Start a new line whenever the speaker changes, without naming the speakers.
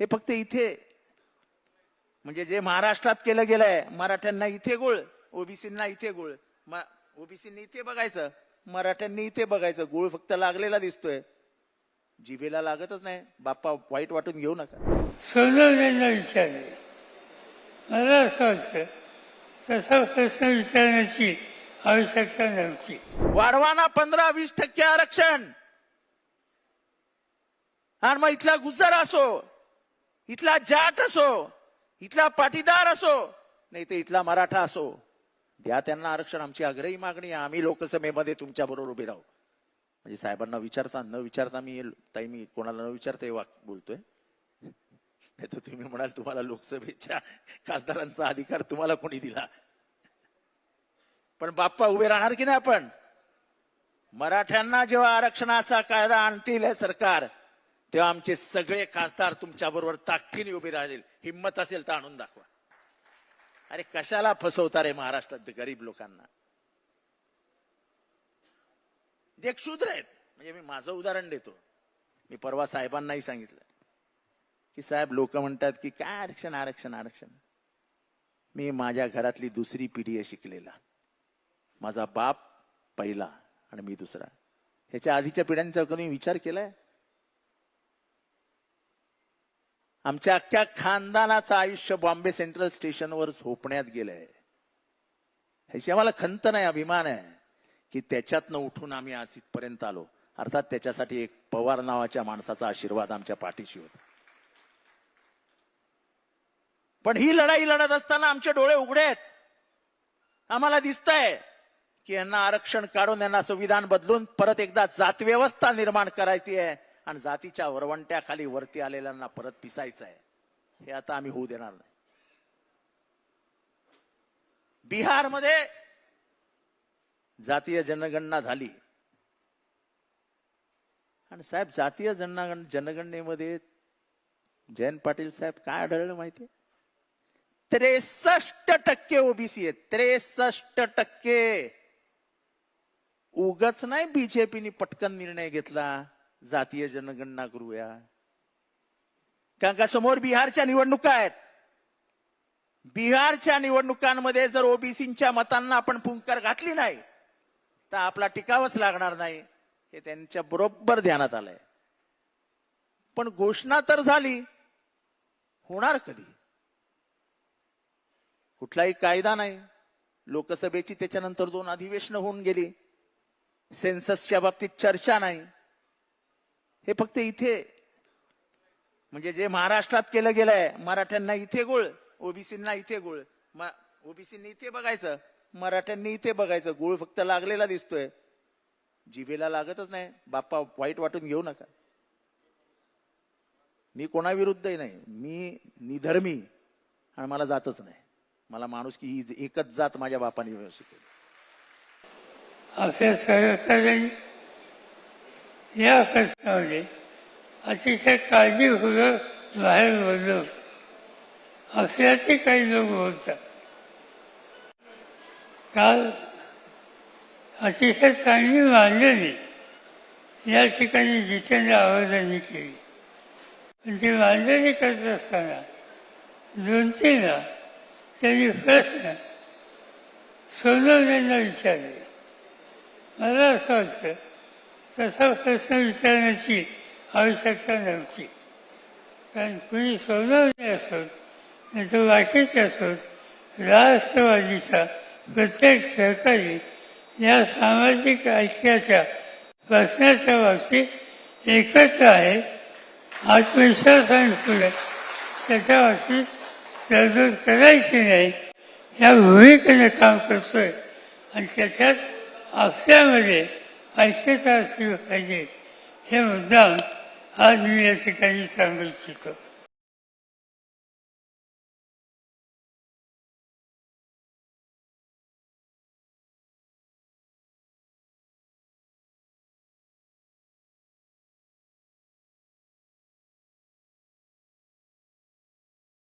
हे फक्त इथे म्हणजे जे महाराष्ट्रात केलं गेलंय मराठ्यांना इथे गोळ ओबीसींना इथे गोळ. ओबीसींनी इथे बघायचं मराठ्यांनी इथे बघायचं. गुळ फक्त लागलेला दिसतोय. जिभेला लागतच नाही. बाप्पा वाईट वाटून घेऊ नका.
सोनवण्याला विचारले. मला असं वाटतं तसा प्रश्न विचारण्याची आवश्यकता नव्हती.
वाढवाना पंधरा वीस टक्के आरक्षण. आणि मग इथला गुजर असो इथला जाट असो इथला पाटीदार असो नाही तर इथला मराठा असो द्या त्यांना आरक्षण आमची आग्रही मागणी आहे. आम्ही लोकसभेमध्ये तुमच्या बरोबर उभे राहू. म्हणजे साहेबांना विचारता न विचारता मी ताई मी कोणाला न विचारता हे वाक बोलतोय. नाही तर तुम्ही म्हणाल तुम्हाला लोकसभेच्या खासदारांचा अधिकार तुम्हाला कोणी दिला? पण बाप्पा उभे राहणार की नाही आपण? मराठ्यांना जेव्हा आरक्षणाचा कायदा आणतील हे सरकार तेव्हा आमचे सगळे खासदार तुमच्या बरोबर ताकदीने उभे राहतील. हिंमत असेल तर आणून दाखवा. अरे कशाला फसवता रे महाराष्ट्रात गरीब लोकांना? जे क्षुद्र शूद्र आहेत. म्हणजे मी माझं उदाहरण देतो. मी परवा साहेबांनाही सांगितलं की साहेब लोक म्हणतात की काय आरक्षण आरक्षण आरक्षण? मी माझ्या घरातली दुसरी पिढी आहे शिकलेला. माझा बाप पहिला आणि मी दुसरा. ह्याच्या आधीच्या पिढ्यांचा कधी विचार केलाय? आमच्या अख्ख्या खानदानाचं आयुष्य बॉम्बे सेंट्रल स्टेशनवर झोपण्यात गेलंय. ह्याची आम्हाला खंत नाही अभिमान आहे की त्याच्यातनं उठून आम्ही आज इथपर्यंत आलो. अर्थात त्याच्यासाठी एक पवार नावाच्या माणसाचा आशीर्वाद आमच्या पाठीशी होता. पण ही लढाई लढत असताना आमचे डोळे उघडे आहेत. आम्हाला दिसतंय की यांना आरक्षण काढून यांना संविधान बदलून परत एकदा जातव्यवस्था निर्माण करायची आहे. आणि जातीच्या वरवंट्याखाली वरती आलेल्यांना परत पिसायचं आहे हे आता आम्ही होऊ देणार नाही. बिहारमध्ये जातीय जनगणना झाली. आणि साहेब जातीय जनगण जनगणनेमध्ये जयंत पाटील साहेब काय आढळलं माहितीये त्रेसष्ट टक्के ओबीसी आहेत. त्रेसष्ट टक्के. उगच नाही बीजेपीने पटकन निर्णय घेतला. जातीय जनगणना करूया. कारण का समोर बिहारच्या निवडणुका आहेत. बिहारच्या निवडणुकांमध्ये जर ओबीसीच्या मतांना आपण फुंकर घातली नाही तर आपला टिकावच लागणार नाही हे त्यांच्या बरोबर ध्यानात आलंय. पण घोषणा तर झाली होणार कधी? कुठलाही कायदा नाही. लोकसभेची त्याच्यानंतर दोन अधिवेशन होऊन गेली. सेन्ससच्या बाबतीत चर्चा नाही. हे फक्त इथे म्हणजे जे महाराष्ट्रात केलं गेलंय मराठ्यांना इथे गोळ ओबीसींना इथे गोळ. ओबीसींनी इथे बघायचं मराठ्यांनी इथे बघायचं. गुळ फक्त लागलेला दिसतोय. जिभेला लागतच नाही. बाप्पा वाईट वाटून घेऊ नका. मी कोणाविरुद्धही नाही. मी निधर्मी आणि मला जातच नाही. मला माणूस की ही एकच जात माझ्या बापाने व्यवस्थित
आपल्या सरकारने या प्रश्नामध्ये अतिशय काळजीपूर्वक बाहेर बोललो. असल्याचे काही लोक बोलतात काल अतिशय चांगली मांडणी. या ठिकाणी जितेंद्र आवाजांनी केली. पण ती मांडणी करत असताना दोन तीनदा त्यांनी प्रश्न सोनवण्याला विचारले. मला असं वाटतं तसा प्रश्न विचारण्याची आवश्यकता नव्हती. कारण कुणी सोनवणे असोत नाही तर वाटेचे असोत राष्ट्रवादीचा प्रत्येक सहकारी या सामाजिक ऐक्याच्या प्रश्नाच्या बाबतीत एकत्र आहे आत्मविश्वास आणि पुढे त्याच्या बाबतीत तरतूद करायची नाही या भूमिकेने काम करतोय. आणि त्याच्यात आपल्यामध्ये ऐक्यता असली पाहिजे. हे मुद्दाम आज मी या ठिकाणी सांगू इच्छितो.